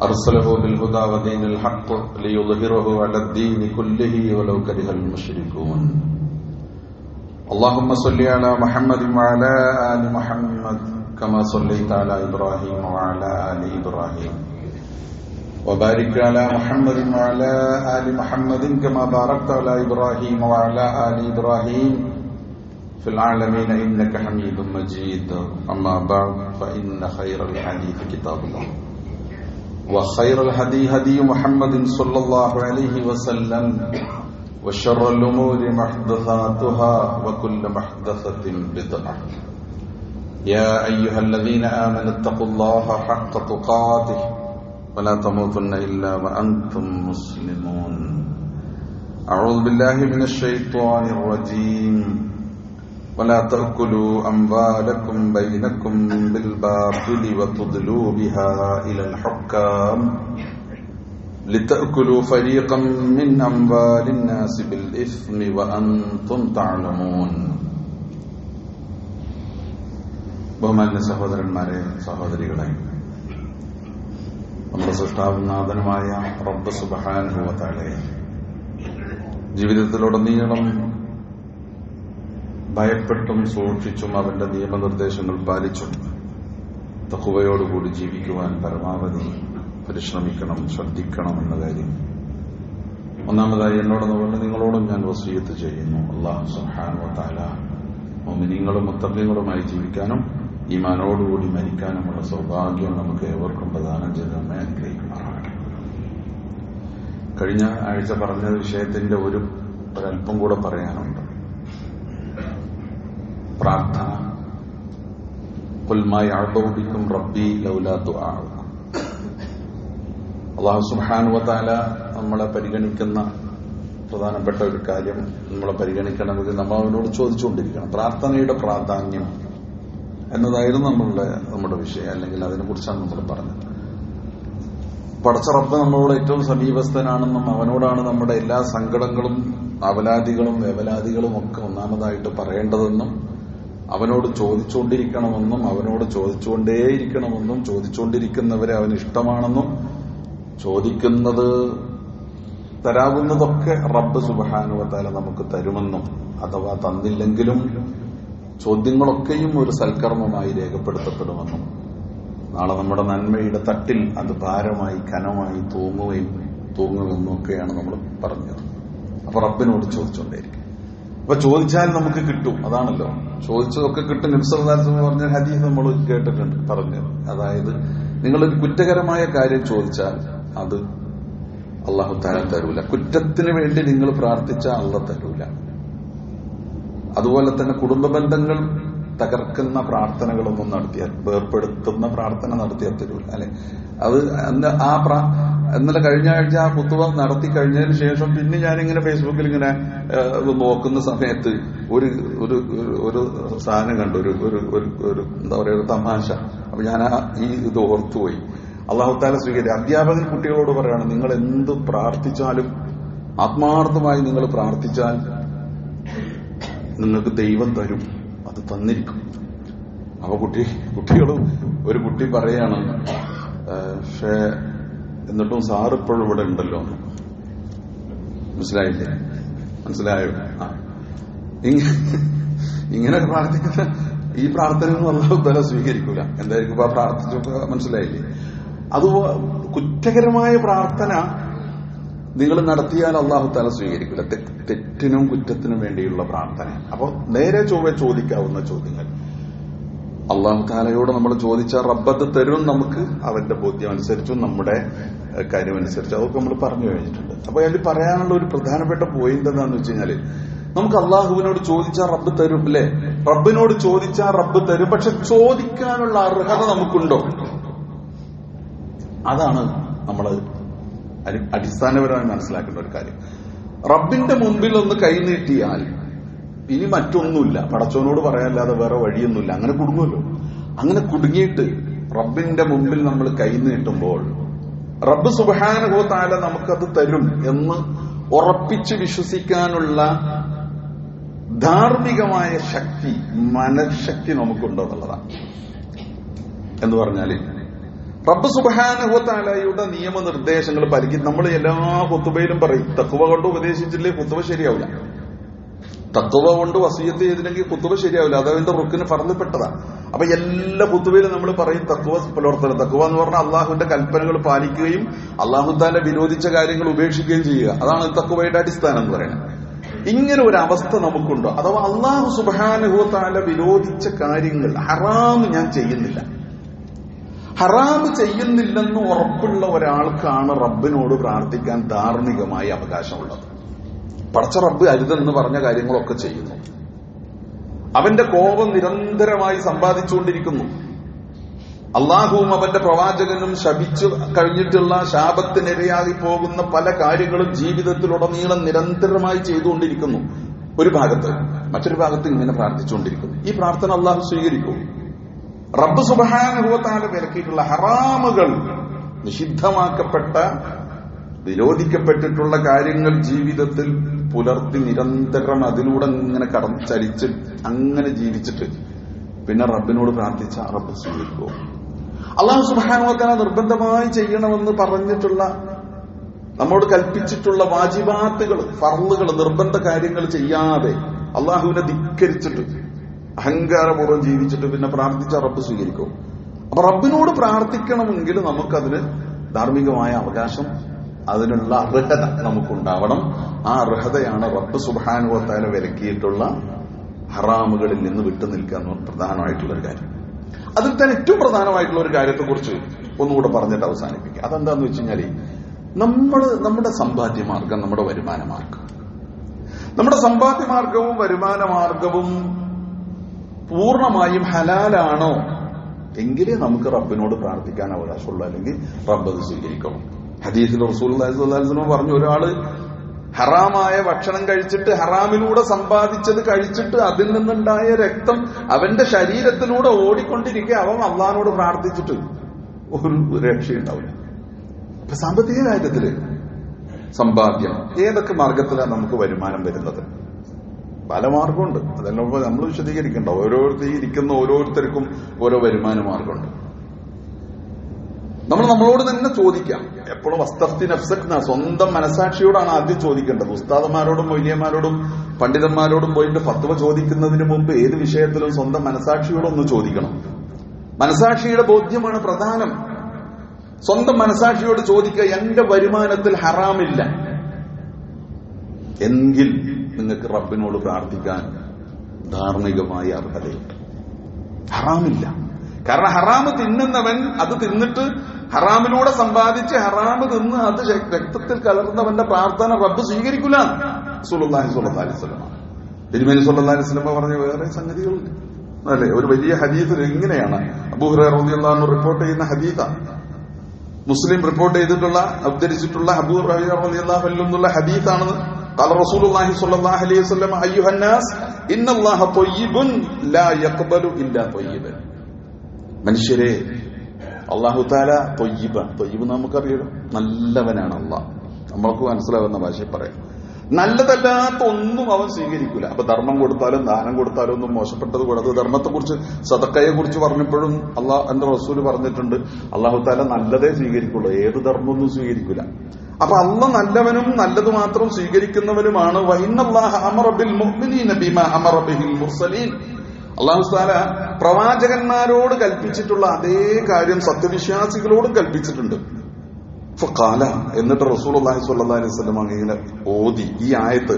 أرسله بالهدى ودين الحق ليظهره على الدين كله ولو كره المشركون. اللهم صل على محمد وعلى آل محمد كما صليت على إبراهيم وعلى آل إبراهيم. وبارك على محمد وعلى آل محمد كما باركت على إبراهيم وعلى آل إبراهيم. في العالمين إنك حميد مجيد. أما بعد فإن خير الحديث كتاب الله. وخير الهدي هدي محمد صلى الله عليه وسلم وشر الأمور محدثاتها وكل محدثة بدعة. يا أيها الذين آمنوا اتقوا الله حق تقاته ولا تموتن إلا وأنتم مسلمون. أعوذ بالله من الشيطان الرجيم. ولا تأكلوا أموالكم بينكم بالباطل وتضلوا بها إلى الحكام لتأكلوا فريقا من أموال الناس بالإثم وأنتم تعلمون ബഹുമാന്യ സഹോദരന്മാരെ സഹോദരികളെ നമ്മുടെ സൃഷ്ടാവും നാഥനുമായ റബ്ബ് സുബഹാനുഭവത്താലെ ജീവിതത്തിലുടനീളം ഭയപ്പെട്ടും സൂക്ഷിച്ചും അവന്റെ നിയമനിർദ്ദേശങ്ങൾ പാലിച്ചും തഹുവയോടുകൂടി ജീവിക്കുവാൻ പരമാവധി പരിശ്രമിക്കണം ശ്രദ്ധിക്കണം എന്ന കാര്യം. ഒന്നാമതായി എന്നോടൊന്നുകൊണ്ട് നിങ്ങളോടും ഞാൻ വസീയത്ത് ചെയ്യുന്നു. അള്ളാഹു സുഹാനോ താല മോമിനിങ്ങളും മുത്തബ്യങ്ങളുമായി ജീവിക്കാനും ഈ മാനോടുകൂടി മരിക്കാനുമുള്ള സൗഭാഗ്യം നമുക്ക് ഏവർക്കും പ്രദാനം ചെയ്ത് നമ്മെ അനുഗ്രഹിക്കുമാറാകട്ടെ കഴിഞ്ഞ ആഴ്ച പറഞ്ഞ വിഷയത്തിന്റെ ഒരു ഒരല്പം കൂടെ പറയാനുണ്ട്. പ്രാർത്ഥന. കൊൽമായി അഴബിക്കും റബ്ബി ലൗലാത്തു ആകും അള്ളാഹു സുഹാനുവത്താല നമ്മളെ പരിഗണിക്കുന്ന പ്രധാനപ്പെട്ട ഒരു കാര്യം നമ്മളെ പരിഗണിക്കണമെങ്കിൽ നമ്മൾ അവനോട് ചോദിച്ചുകൊണ്ടിരിക്കണം. പ്രാർത്ഥനയുടെ പ്രാധാന്യം എന്നതായിരുന്നു നമ്മളുടെ നമ്മുടെ വിഷയം. അല്ലെങ്കിൽ അതിനെക്കുറിച്ചാണ് നമ്മൾ പറഞ്ഞത്. പടച്ചറപ്പ് നമ്മളോട് ഏറ്റവും സമീപസ്ഥനാണെന്നും അവനോടാണ് നമ്മുടെ എല്ലാ സങ്കടങ്ങളും അവലാദികളും വേവലാദികളും ഒക്കെ ഒന്നാമതായിട്ട് പറയേണ്ടതെന്നും അവനോട് ചോദിച്ചുകൊണ്ടിരിക്കണമെന്നും അവനോട് ചോദിച്ചുകൊണ്ടേയിരിക്കണമെന്നും ചോദിച്ചുകൊണ്ടിരിക്കുന്നവരെ അവൻ ഇഷ്ടമാണെന്നും ചോദിക്കുന്നത് തരാവുന്നതൊക്കെ റബ്ബ് സുബഹാനുവത്താല നമുക്ക് തരുമെന്നും അഥവാ തന്നില്ലെങ്കിലും ചോദ്യങ്ങളൊക്കെയും ഒരു സൽക്കർമ്മമായി രേഖപ്പെടുത്തപ്പെടുമെന്നും. നാളെ നമ്മുടെ നന്മയുടെ തട്ടിൽ അത് ഭാരമായി കനമായി തൂങ്ങുകയും തൂങ്ങുമെന്നും ഒക്കെയാണ് നമ്മൾ പറഞ്ഞത്. അപ്പൊ റബ്ബിനോട് ചോദിച്ചുകൊണ്ടേയിരിക്കും. അപ്പൊ ചോദിച്ചാൽ നമുക്ക് കിട്ടും അതാണല്ലോ. ചോദിച്ചതൊക്കെ കിട്ടും. നിംസർദാസമയം പറഞ്ഞ ഹദീസ് നമ്മൾ കേട്ടിട്ടുണ്ട് പറഞ്ഞു അതായത് നിങ്ങളൊരു കുറ്റകരമായ കാര്യം ചോദിച്ചാൽ അത് അള്ളാഹു താരം തരൂല. കുറ്റത്തിന് വേണ്ടി നിങ്ങൾ പ്രാർത്ഥിച്ച അള്ള തരൂല. അതുപോലെ തന്നെ കുടുംബ ബന്ധങ്ങൾ തകർക്കുന്ന പ്രാർത്ഥനകളൊന്നും നടത്തിയാൽ വേർപ്പെടുത്തുന്ന പ്രാർത്ഥന നടത്തിയാൽ തരൂല. അല്ലെ? അത് ആ ഇന്നലെ കഴിഞ്ഞ ആഴ്ച ആ കുത്തുവ നടത്തി കഴിഞ്ഞതിന് ശേഷം പിന്നെ ഞാനിങ്ങനെ ഫേസ്ബുക്കിൽ ഇങ്ങനെ നോക്കുന്ന സമയത്ത് ഒരു ഒരു ഒരു സാധനം കണ്ടു. ഒരു ഒരു ഒരു എന്താ പറയുക ഒരു തമാശ. അപ്പൊ ഞാൻ ആ ഈ ഇത് ഓർത്തുപോയി. അള്ളാഹുത്താല സ്വീകരിക്കുക അധ്യാപകൻ കുട്ടികളോട് പറയാണ് നിങ്ങൾ എന്ത് പ്രാർത്ഥിച്ചാലും ആത്മാർത്ഥമായി നിങ്ങൾ പ്രാർത്ഥിച്ചാൽ നിങ്ങൾക്ക് ദൈവം തരും. അത് തന്നിരിക്കും. അപ്പൊ കുട്ടി കുട്ടികളും ഒരു കുട്ടി പറയാണ് പക്ഷേ എന്നിട്ടും സാർ ഇപ്പോഴും ഇവിടെ ഉണ്ടല്ലോ. മനസ്സിലായില്ലേ? മനസ്സിലായോ? ഇങ്ങനെ പ്രാർത്ഥിക്കുന്ന ഈ പ്രാർത്ഥന ഉത്തരം സ്വീകരിക്കൂല. എന്തായിരിക്കും ഇപ്പൊ പ്രാർത്ഥിച്ചപ്പോ മനസ്സിലായില്ലേ? അത് കുറ്റകരമായ പ്രാർത്ഥന നിങ്ങൾ നടത്തിയാൽ അള്ളാഹു തല സ്വീകരിക്കില്ല തെറ്റിനും കുറ്റത്തിനും വേണ്ടിയുള്ള പ്രാർത്ഥന. അപ്പൊ നേരെ ചൊവ്വെ ചോദിക്കാവുന്ന ചോദ്യങ്ങൾ. അള്ളാഹു താലയോട് നമ്മൾ ചോദിച്ചാൽ റബ്ബത്ത് തരും നമുക്ക്. അവന്റെ ബോധ്യം അനുസരിച്ചും നമ്മുടെ കാര്യം അനുസരിച്ച് അതൊക്കെ നമ്മൾ പറഞ്ഞു കഴിഞ്ഞിട്ടുണ്ട്. അപ്പൊ അതിൽ പറയാനുള്ള ഒരു പ്രധാനപ്പെട്ട പോയിന്റ് എന്താണെന്ന് വെച്ച് കഴിഞ്ഞാൽ നമുക്ക് അള്ളാഹുവിനോട് ചോദിച്ചാൽ റബ്ബ് തരും അല്ലെ റബ്ബിനോട് ചോദിച്ചാൽ റബ്ബ് തരും. പക്ഷെ ചോദിക്കാനുള്ള അർഹത നമുക്കുണ്ടോ? അതാണ് നമ്മൾ അടിസ്ഥാനപരമായി മനസ്സിലാക്കേണ്ട ഒരു കാര്യം. റബ്ബിന്റെ മുമ്പിൽ ഒന്ന് കൈനീട്ടിയാൽ ഇനി മറ്റൊന്നുമില്ല. പടച്ചവനോട് പറയാല്ലാതെ വേറെ വഴിയൊന്നുമില്ല. അങ്ങനെ കുടുങ്ങുമല്ലോ. അങ്ങനെ കുടുങ്ങിയിട്ട് റബ്ബിന്റെ മുമ്പിൽ നമ്മൾ കൈനീട്ടുമ്പോൾ റബ്ബ് സുബാനുഭവത്താല നമുക്കത് തരും എന്ന് ഉറപ്പിച്ച് വിശ്വസിക്കാനുള്ള ധാർമ്മികമായ ശക്തി മനഃശക്തി നമുക്കുണ്ടെന്നുള്ളതാണ്. എന്ന് പറഞ്ഞാൽ റബ്ബ് സുബാനുഭവത്താലയുടെ നിയമനിർദ്ദേശങ്ങൾ പാലിക്കും. നമ്മൾ എല്ലാ കുത്തുബയിലും പറയും തക്കുവ കൊണ്ട് ഉപദേശിച്ചില്ലേ? കുത്തുവ ശരിയാവില്ല തത്വ കൊണ്ട് വസീയത്ത് ചെയ്തില്ലെങ്കിൽ കുത്തുവ ശരിയാവില്ല. അത് അതിന്റെ റുക്കിന് പറഞ്ഞപ്പെട്ടതാ അപ്പൊ എല്ലാ കുത്തുവയിലും നമ്മൾ പറയും തത്വ പുലർത്തണം തക്കുവ എന്ന് പറഞ്ഞാൽ അള്ളാഹുവിന്റെ കൽപ്പനകൾ പാലിക്കുകയും അള്ളാഹുദാന്റെ വിരോധിച്ച കാര്യങ്ങൾ ഉപേക്ഷിക്കുകയും ചെയ്യുക. അതാണ് തക്കുവയുടെ അടിസ്ഥാനം എന്ന് പറയുന്നത്. ഇങ്ങനെ ഒരു അവസ്ഥ നമുക്കുണ്ടോ? അഥവാ അള്ളാഹു സുബാനുഭവത്താല വിരോധിച്ച കാര്യങ്ങൾ ഹറാം ഞാൻ ചെയ്യുന്നില്ല. ഹറാം ചെയ്യുന്നില്ലെന്ന് ഉറപ്പുള്ള ഒരാൾക്കാണ് റബ്ബിനോട് പ്രാർത്ഥിക്കാൻ ധാർമ്മികമായ അവകാശമുള്ളത്. പടച്ച റബ്ബ് അരുതെന്ന് പറഞ്ഞ കാര്യങ്ങളൊക്കെ ചെയ്യുന്നു. അവന്റെ കോപം നിരന്തരമായി സമ്പാദിച്ചുകൊണ്ടിരിക്കുന്നു. അള്ളാഹുവും അവന്റെ പ്രവാചകനും ശപിച്ചു കഴിഞ്ഞിട്ടുള്ള ശാപത്തിനിരയായി പോകുന്ന പല കാര്യങ്ങളും ജീവിതത്തിലുടനീളം നിരന്തരമായി ചെയ്തുകൊണ്ടിരിക്കുന്നു. ഒരു ഭാഗത്ത് മറ്റൊരു ഭാഗത്ത് ഇങ്ങനെ പ്രാർത്ഥിച്ചുകൊണ്ടിരിക്കുന്നു. ഈ പ്രാർത്ഥന അള്ളാഹു സ്വീകരിക്കും. റബ്ബ് സുബാനുഭവത്താൽ വിലക്കിയിട്ടുള്ള ഹറാമുകൾ നിഷിദ്ധമാക്കപ്പെട്ട വിരോധിക്കപ്പെട്ടിട്ടുള്ള കാര്യങ്ങൾ ജീവിതത്തിൽ പുലർത്തി നിരന്തരം അതിലൂടെ ഇങ്ങനെ കടന്ന് ചലിച്ച് അങ്ങനെ ജീവിച്ചിട്ട് പിന്നെ റബ്ബിനോട് പ്രാർത്ഥിച്ച റബ്ബ് സ്വീകരിക്കുമോ അള്ളാഹു സുബാനുഭവത്താല നിർബന്ധമായി ചെയ്യണമെന്ന് പറഞ്ഞിട്ടുള്ള നമ്മോട് കൽപ്പിച്ചിട്ടുള്ള വാജിബാത്തുകൾ ഫർളുകൾ നിർബന്ധ കാര്യങ്ങൾ ചെയ്യാതെ അള്ളാഹുവിനെ ധിക്കരിച്ചിട്ട് അഹങ്കാരപൂർവം ജീവിച്ചിട്ട് പിന്നെ പ്രാർത്ഥിച്ച റബ്ബ് സ്വീകരിക്കും. അപ്പൊ റബ്ബിനോട് പ്രാർത്ഥിക്കണമെങ്കിൽ നമുക്കതിന് ധാർമ്മികമായ അവകാശം അതിനുള്ള അർഹത നമുക്കുണ്ടാവണം. ആ അർഹതയാണ് റബ്ബ് സുബാനുവത്താല വിലക്കിയിട്ടുള്ള ഹറാമുകളിൽ നിന്ന് വിട്ടു നിൽക്കുക പ്രധാനമായിട്ടുള്ള ഒരു കാര്യം. അതിൽ തന്നെ ഏറ്റവും പ്രധാനമായിട്ടുള്ള ഒരു കാര്യത്തെക്കുറിച്ച് ഒന്നുകൂടെ പറഞ്ഞിട്ട് അവസാനിപ്പിക്കുക അതെന്താന്ന് വെച്ച് കഴിഞ്ഞാൽ നമ്മൾ നമ്മുടെ സമ്പാദ്യ മാർഗം നമ്മുടെ വരുമാന മാർഗം നമ്മുടെ സമ്പാദ്യ മാർഗവും വരുമാന മാർഗവും പൂർണമായും ഹലാലാണോ? എങ്കിലേ നമുക്ക് റബ്ബിനോട് പ്രാർത്ഥിക്കാൻ അവകാശമുള്ളൂ. അല്ലെങ്കിൽ റബ്ബ് അത് സ്വീകരിക്കണം ഹദീസിൽ റസൂൽ പറഞ്ഞു ഒരാൾ ഹറാമായ ഭക്ഷണം കഴിച്ചിട്ട് ഹറാമിലൂടെ സമ്പാദിച്ചത് കഴിച്ചിട്ട് അതിൽ നിന്നുണ്ടായ രക്തം അവന്റെ ശരീരത്തിലൂടെ ഓടിക്കൊണ്ടിരിക്കെ അവൻ അള്ളഹാനോട് പ്രാർത്ഥിച്ചിട്ട് ഒരു രക്ഷയുണ്ടാവില്ല. അപ്പൊ സാമ്പത്തിക കാര്യത്തിൽ സമ്പാദ്യം ഏതൊക്കെ മാർഗത്തിലാണ് നമുക്ക് വരുമാനം വരുന്നത്? പല മാർഗമുണ്ട്. അതെല്ലാം നമ്മൾ വിശദീകരിക്കേണ്ട. ഓരോരുത്തർ ഇരിക്കുന്ന ഓരോരുത്തർക്കും ഓരോ വരുമാന മാർഗമുണ്ട്. നമ്മൾ നമ്മളോട് തന്നെ ചോദിക്കാം. എപ്പോഴും വസ്തഫ്തി നഫ്സക്ന സ്വന്തം മനസാക്ഷിയോടാണ് ആദ്യം ചോദിക്കേണ്ടത്. ഉസ്താദന്മാരോടും മൊയ്ലിയന്മാരോടും പണ്ഡിതന്മാരോടും പോയിട്ട് ഫത്വ ചോദിക്കുന്നതിന് മുമ്പ് ഏത് വിഷയത്തിലും സ്വന്തം മനസാക്ഷിയോടൊന്ന് ചോദിക്കണം. മനസാക്ഷിയുടെ ബോധ്യമാണ് പ്രധാനം. സ്വന്തം മനസാക്ഷിയോട് ചോദിക്കുക എന്റെ വരുമാനത്തിൽ ഹറാമില്ല. എങ്കിൽ നിങ്ങൾക്ക് റബ്ബിനോട് പ്രാർത്ഥിക്കാൻ ധാർമ്മികമായ അർഹതയുണ്ട് ഹറാമില്ല. കാരണം ഹറാമ് തിന്നുന്നവൻ അത് തിന്നിട്ട് ഹറാമിലൂടെ സമ്പാദിച്ച് ഹറാമ് തിന്ന് അത് രക്തത്തിൽ കലർന്നവന്റെ പ്രാർത്ഥന റബ്ബ് സ്വീകരിക്കില്ല സുലല്ലാഹി സുല്ലാ അലിസ്ലമ തിരുമേനി സുല്ലാ അലിസ്ലമ പറഞ്ഞ വേറെ സംഗതികളുണ്ട് അല്ലെ ഒരു വലിയ ഹദീത്തിൽ ഇങ്ങനെയാണ് അബൂഹുറു റിപ്പോർട്ട് ചെയ്യുന്ന ഹദീത്താണ് മുസ്ലിം റിപ്പോർട്ട് ചെയ്തിട്ടുള്ള ഉദ്ധരിച്ചിട്ടുള്ള അബൂർ റബിയുള്ള ഹദീത്താണെന്ന് قال رسول الله صلى الله عليه وسلم أيها الناس إن الله طيب لا يقبل إلا طيبا മനുഷ്യരെ അള്ളാഹു താല തൊയ്യബ. തൊയ്യബ് നമുക്കറിയാം നല്ലവനാണ് അള്ളാഹ്. നമ്മൾക്ക് മനസ്സിലാവുന്ന ഭാഷയിൽ പറയാം. നല്ലതല്ലാത്ത ഒന്നും അവൻ സ്വീകരിക്കൂല. അപ്പൊ ധർമ്മം കൊടുത്താലും ദാനം കൊടുത്താലും ഒന്നും മോശപ്പെട്ടത് കൂടാതെ ധർമ്മത്തെക്കുറിച്ച് സതക്കയെ കുറിച്ച് പറഞ്ഞപ്പോഴും അള്ളാഹ് എന്റെ റസൂൽ പറഞ്ഞിട്ടുണ്ട്. അള്ളാഹു താല നല്ലതേ സ്വീകരിക്കുള്ളൂ. ഏത് ധർമ്മമൊന്നും സ്വീകരിക്കൂല. അപ്പൊ അള്ള നല്ലവനും നല്ലത് മാത്രം സ്വീകരിക്കുന്നവനുമാണ് അള്ളാഹു താല പ്രവാചകന്മാരോട് കൽപ്പിച്ചിട്ടുള്ള അതേ കാര്യം സത്യവിശ്വാസികളോടും കൽപ്പിച്ചിട്ടുണ്ട്. ഫഖാല എന്നിട്ട് റസൂൽ അള്ളാഹി സ്വല്ലല്ലാഹി അലൈഹി വസല്ലം അങ്ങനെ ഓതി ഈ ആയത്ത്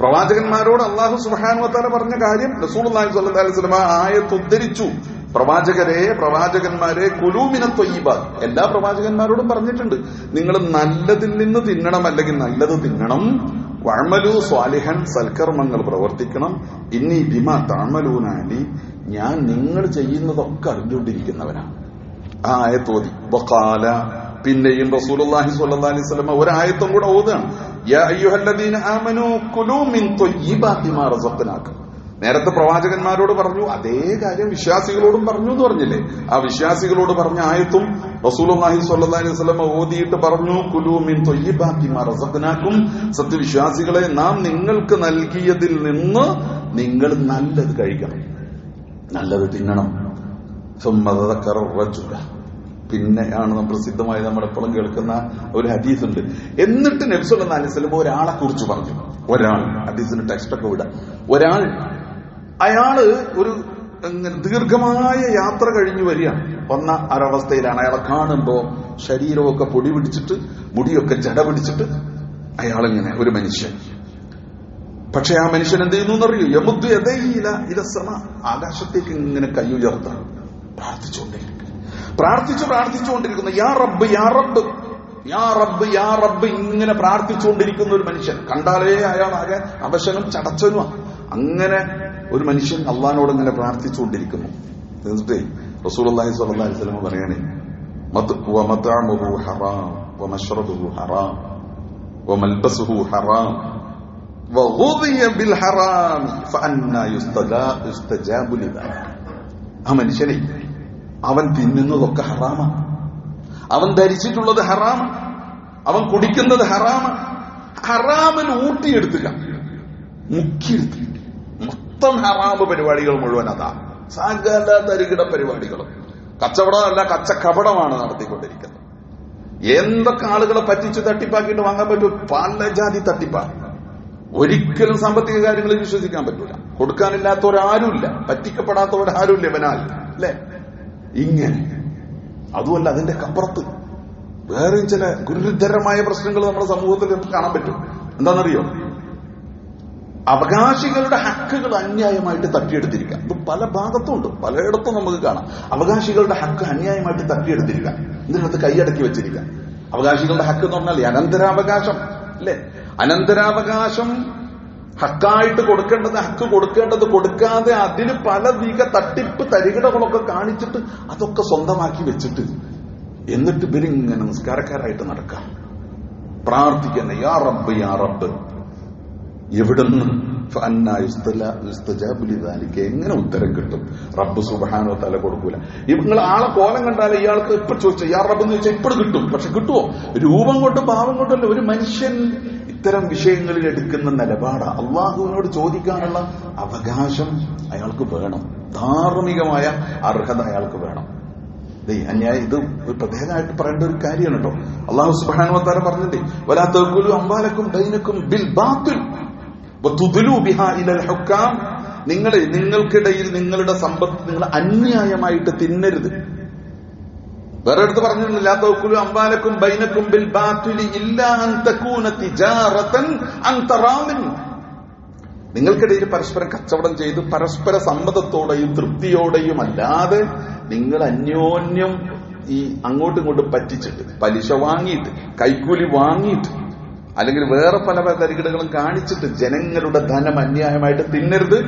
പ്രവാചകന്മാരോട് അള്ളാഹു സുഹാൻ വതആല പറഞ്ഞ കാര്യം റസൂൽ അള്ളാഹി സ്വല്ലല്ലാഹി അലൈഹി ആ ആയത്ത് ഉദ്ധരിച്ചു. പ്രവാചകരെ പ്രവാചകന്മാരെ കുലൂമിന ത്വയ്യിബ എല്ലാ പ്രവാചകന്മാരോടും പറഞ്ഞിട്ടുണ്ട്. നിങ്ങൾ നല്ലതിൽ നിന്ന് തിന്നണം അല്ലെങ്കിൽ നല്ലത് തിന്നണം. വഴമലു സ്വാലിഹൻ സൽക്കർമ്മങ്ങൾ പ്രവർത്തിക്കണം. ഇനി ബിമ താമലൂനാലി ഞാൻ നിങ്ങൾ ചെയ്യുന്നതൊക്കെ അറിഞ്ഞുകൊണ്ടിരിക്കുന്നവനാണ്. ആ ആയത്തോതി വക്കാല പിന്നെയും റസൂലുള്ളാഹി സ്വല്ലല്ലാഹി അലൈഹി ഒരായത്തും കൂടെ ഓതുകയാണ്. ആമനു അയ്യുഹല്ലദീന ആമനൂ കുലൂ മിൻ ത്വയ്യിബാതി മാ റസഖ്നാക്കും നേരത്തെ പ്രവാചകന്മാരോട് പറഞ്ഞു അതേ കാര്യം വിശ്വാസികളോടും പറഞ്ഞു എന്ന് പറഞ്ഞില്ലേ? ആ വിശ്വാസികളോട് പറഞ്ഞ ആയത്തും റസൂലി സല്ലി വസ്ലം ഓതിയിട്ട് പറഞ്ഞു കുലൂമിൻ തൊയ്യബാക്കിമാറസത്തിനാക്കും സത്യവിശ്വാസികളെ നാം നിങ്ങൾക്ക് നൽകിയതിൽ നിന്ന് നിങ്ങൾ നല്ലത് കഴിക്കണം. നല്ലത് തിന്നണം. പിന്നെയാണ് നമ്മൾ പ്രസിദ്ധമായി നമ്മളെപ്പോഴും കേൾക്കുന്ന ഒരു ഹദീസ് ഉണ്ട്. എന്നിട്ട് നബ്സുള്ള നാലിസ്ലം ഒരാളെ കുറിച്ച് പറഞ്ഞു. ഒരാൾ ഹദീസിന് ടെക്സ്റ്റൊക്കെ വിടാം. ഒരാൾ അയാൾ ഒരു ദീർഘമായ യാത്ര കഴിഞ്ഞു വരികയാണ് വന്ന ഒരവസ്ഥയിലാണ് അയാളെ കാണുമ്പോ ശരീരമൊക്കെ പൊടി പിടിച്ചിട്ട് മുടിയൊക്കെ ജട പിടിച്ചിട്ട് അയാളിങ്ങനെ ഒരു മനുഷ്യൻ. പക്ഷെ ആ മനുഷ്യൻ എന്ത് ചെയ്യുന്നു എന്നറിയോ? യമുദ്ദു യദൈല ഇലസമ ആകാശത്തേക്ക് ഇങ്ങനെ കൈ ഉയർത്താൻ പ്രാർത്ഥിച്ചുകൊണ്ടിരിക്കും പ്രാർത്ഥിച്ചു പ്രാർത്ഥിച്ചുകൊണ്ടിരിക്കുന്നു. യാ റബ്ബ് യാ റബ്ബ്. യാ റബ്ബ് യാ റബ്ബ് ഇങ്ങനെ പ്രാർത്ഥിച്ചുകൊണ്ടിരിക്കുന്ന ഒരു മനുഷ്യൻ. കണ്ടാലേ അയാൾ ആകെ അവശനും ചടച്ചനുമാണ് അങ്ങനെ ഒരു മനുഷ്യൻ അള്ളഹാനോട് ഇങ്ങനെ പ്രാർത്ഥിച്ചുകൊണ്ടിരിക്കുന്നു. എന്നിട്ടേ റസൂൽ അള്ളാഹി സ്വല്ലാ അലിസ്ലമ പറയണേ ഹറാം ഹറാം ഹറാം മനുഷ്യനെ അവൻ തിന്നുന്നതൊക്കെ ഹറാമ. അവൻ ധരിച്ചിട്ടുള്ളത് ഹറാമാണ് അവൻ കുടിക്കുന്നത് ഹറാമാണ് ഹറാമൻ ഊട്ടിയെടുത്തില്ല മുക്കിയെടുത്തുക മൊത്തം ഹറാമ് പരിപാടികൾ മുഴുവൻ അതാ. സകല തരികിട പരിപാടികളും. കച്ചവടമല്ല കച്ചക്കപടമാണ് നടത്തിക്കൊണ്ടിരിക്കുന്നത്. എന്തൊക്കെ ആളുകളെ പറ്റിച്ച് തട്ടിപ്പാക്കിയിട്ട് വാങ്ങാൻ പറ്റും? പല ജാതി തട്ടിപ്പാണ്. ഒരിക്കലും സാമ്പത്തിക കാര്യങ്ങളിൽ വിശ്വസിക്കാൻ പറ്റൂല. കൊടുക്കാനില്ലാത്തവരാരുമില്ല. പറ്റിക്കപ്പെടാത്തവരാരുമില്ല ഇവനാൽ. അല്ലെ? ഇങ്ങനെ. അതുമല്ല അതിന്റെ കപ്പുറത്ത് വേറെയും ചില ഗുരുതരമായ പ്രശ്നങ്ങൾ നമ്മുടെ സമൂഹത്തിൽ കാണാൻ പറ്റും. എന്താണെന്നറിയോ? അവകാശികളുടെ ഹക്കുകൾ അന്യായമായിട്ട് തട്ടിയെടുത്തിരിക്കുക. ഇത് പല ഭാഗത്തും ഉണ്ട് പലയിടത്തും നമുക്ക് കാണാം. അവകാശികളുടെ ഹക്ക് അന്യായമായിട്ട് തട്ടിയെടുത്തിരിക്കുക. ഇതിനകത്ത് കൈയടക്കി വെച്ചിരിക്കുക. അവകാശികളുടെ ഹക്ക് എന്ന് പറഞ്ഞാൽ അനന്തരാവകാശം അല്ലെ? അനന്തരാവകാശം ഹക്കായിട്ട് കൊടുക്കേണ്ടത് ഹക്ക് കൊടുക്കേണ്ടത് കൊടുക്കാതെ അതിന് പല വിക തട്ടിപ്പ് തരികിടകളൊക്കെ കാണിച്ചിട്ട് അതൊക്കെ സ്വന്തമാക്കി വെച്ചിട്ട് എന്നിട്ട് ഇവരിങ്ങനെ നിസ്കാരക്കാരായിട്ട് നടക്കാം പ്രാർത്ഥിക്കുന്ന യാ റബ്ബ് യാ റബ്ബ്. എവിടുന്ന്? എങ്ങനെ ഉത്തരം കിട്ടും? റബ്ബ് സുബഹാനോ തല കൊടുക്കൂല. നിങ്ങൾ ആളെ കോലം കണ്ടാൽ ഇയാൾക്ക് ഇപ്പൊ ചോദിച്ചാൽ യാ റബ്ബ് എന്ന് ചോദിച്ചാൽ ഇപ്പോഴും കിട്ടും. പക്ഷെ കിട്ടുമോ രൂപം കൊണ്ടും ഭാവം കൊണ്ടല്ല ഒരു മനുഷ്യൻ ഇത്തരം വിഷയങ്ങളിൽ എടുക്കുന്ന നിലപാട്. അള്ളാഹുവിനോട് ചോദിക്കാനുള്ള അവകാശം അയാൾക്ക് വേണം. ധാർമ്മികമായ അർഹത അയാൾക്ക് വേണം. അന്യായ ഇത് പ്രത്യേകമായിട്ട് പറയേണ്ട ഒരു കാര്യമാണ് കേട്ടോ. അള്ളാഹു സുബാനുവത്താര പറഞ്ഞിട്ടേ വലാത്തൂലു അമ്പാലക്കും ബൈനക്കും ബിൽ ബാത്തിൽ. ഹുക്കാം. നിങ്ങളെ നിങ്ങൾക്കിടയിൽ നിങ്ങളുടെ സമ്പത്ത് നിങ്ങൾ അന്യായമായിട്ട് തിന്നരുത്. വേറെ അടുത്ത് പറഞ്ഞിട്ടുണ്ട് ലാ തൗക്കുലു അമ്പാലക്കും ബൈനക്കും ബിൽ ബാത്തിലി നിങ്ങൾക്കിടയിൽ പരസ്പരം കച്ചവടം ചെയ്ത് പരസ്പര സമ്മതത്തോടെയും തൃപ്തിയോടെയും അല്ലാതെ നിങ്ങൾ അന്യോന്യം ഈ അങ്ങോട്ടും ഇങ്ങോട്ടും പറ്റിച്ചിട്ട് പലിശ വാങ്ങിയിട്ട് കൈക്കൂലി വാങ്ങിയിട്ട് അല്ലെങ്കിൽ വേറെ പല തരികിടകളും കാണിച്ചിട്ട് ജനങ്ങളുടെ ധനം അന്യായമായിട്ട് തിന്നരുത്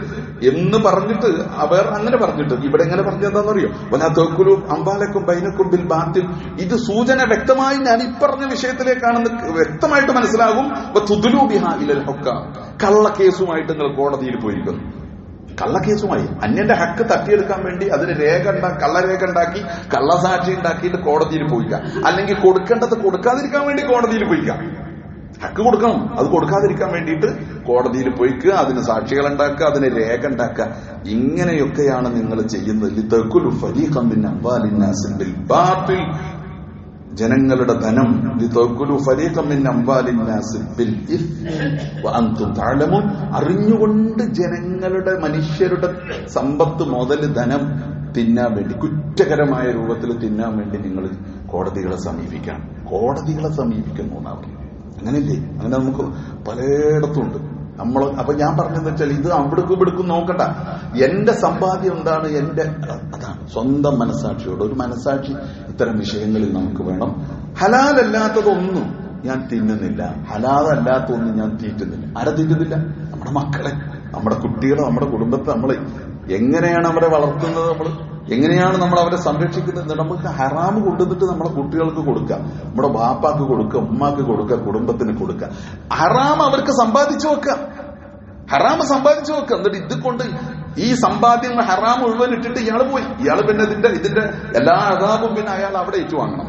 എന്ന് പറഞ്ഞിട്ട് അവർ അങ്ങനെ പറഞ്ഞിട്ട് ഇവിടെ എങ്ങനെ പറഞ്ഞെന്താണെന്നറിയോ വലാ തോക്കുലു അമ്പാലക്കും ബൈനക്കും ബിൽ ബാത്തിൽ. ഇത് സൂചന വ്യക്തമായി ഞാൻ ഇപ്പറഞ്ഞ വിഷയത്തിലേക്കാണെന്ന് വ്യക്തമായിട്ട് മനസ്സിലാകും. തുതുലു ബിഹാ ഇലൽ കള്ളക്കേസുമായിട്ട് നിങ്ങൾ കോടതിയിൽ പോയിരിക്കുന്നു. കള്ളക്കേസുമായി. അന്യന്റെ ഹക്ക് തട്ടിയെടുക്കാൻ വേണ്ടി അതിന് രേഖ ഉണ്ടാ കള്ളരേഖ ഉണ്ടാക്കി കള്ളസാക്ഷി ഉണ്ടാക്കിയിട്ട് കോടതിയിൽ പോയിക്കാം. അല്ലെങ്കിൽ കൊടുക്കേണ്ടത് കൊടുക്കാതിരിക്കാൻ വേണ്ടി കോടതിയിൽ പോയിക്കാം. ഹക്ക് കൊടുക്കണം. അത് കൊടുക്കാതിരിക്കാൻ വേണ്ടിയിട്ട് കോടതിയിൽ പോയിക്കുക അതിന് സാക്ഷികൾ ഉണ്ടാക്കുക അതിന് രേഖ ഉണ്ടാക്കുക. ഇങ്ങനെയൊക്കെയാണ് നിങ്ങൾ ചെയ്യുന്നത്. ജനങ്ങളുടെ ധനം അറിഞ്ഞുകൊണ്ട് ജനങ്ങളുടെ മനുഷ്യരുടെ സമ്പത്ത് മുതൽ ധനം തിന്നാൻ വേണ്ടി കുറ്റകരമായ രൂപത്തിൽ തിന്നാൻ വേണ്ടി നിങ്ങൾ കോടതികളെ സമീപിക്കണം. കോടതികളെ സമീപിക്കുന്നു എന്നാണ് അങ്ങനെയല്ലേ? അങ്ങനെ നമുക്ക് പലയിടത്തും ഉണ്ട്. നമ്മൾ അപ്പൊ ഞാൻ പറഞ്ഞതെന്ന് വെച്ചാൽ ഇത് അവിടേക്കും ഇവിടേക്കും നോക്കണ്ട. എന്റെ സമ്പാദ്യം എന്താണ്? എന്റെ അതാണ്. സ്വന്തം മനസാക്ഷിയോട് ഒരു മനസാക്ഷി ഇത്തരം വിഷയങ്ങളിൽ നമുക്ക് വേണം. ഹലാലല്ലാത്തതൊന്നും ഞാൻ തിന്നുന്നില്ല. ഹലാലല്ലാത്തതൊന്നും ഞാൻ തീറ്റുന്നില്ല. ആരെ തീറ്റുന്നില്ല? നമ്മുടെ മക്കളെ. നമ്മുടെ കുട്ടികളെ നമ്മുടെ കുടുംബത്തെ നമ്മൾ എങ്ങനെയാണ് അവരെ വളർത്തുന്നത് നമ്മൾ എങ്ങനെയാണ് നമ്മൾ അവരെ സംരക്ഷിക്കുന്നത് നമുക്ക് ഹറാമ് കൊണ്ടുവന്നിട്ട് നമ്മളെ കുട്ടികൾക്ക് കൊടുക്കുക. നമ്മുടെ ബാപ്പാക്ക് കൊടുക്കുക ഉമ്മാക്ക് കൊടുക്കുക കുടുംബത്തിന് കൊടുക്കുക. ഹറാം അവർക്ക് സമ്പാദിച്ചു വെക്കാം ഹറാമ് സമ്പാദിച്ചു വെക്കുക. എന്നിട്ട് ഇത് കൊണ്ട് ഈ സമ്പാദ്യം ഹറാം മുഴുവൻ ഇട്ടിട്ട് ഇയാൾ പോയി. ഇയാൾ പിന്നെ ഇതിന്റെ ഇതിന്റെ എല്ലാ അതാപും പിന്നെ അയാൾ അവിടെ ഏറ്റുവാങ്ങണം.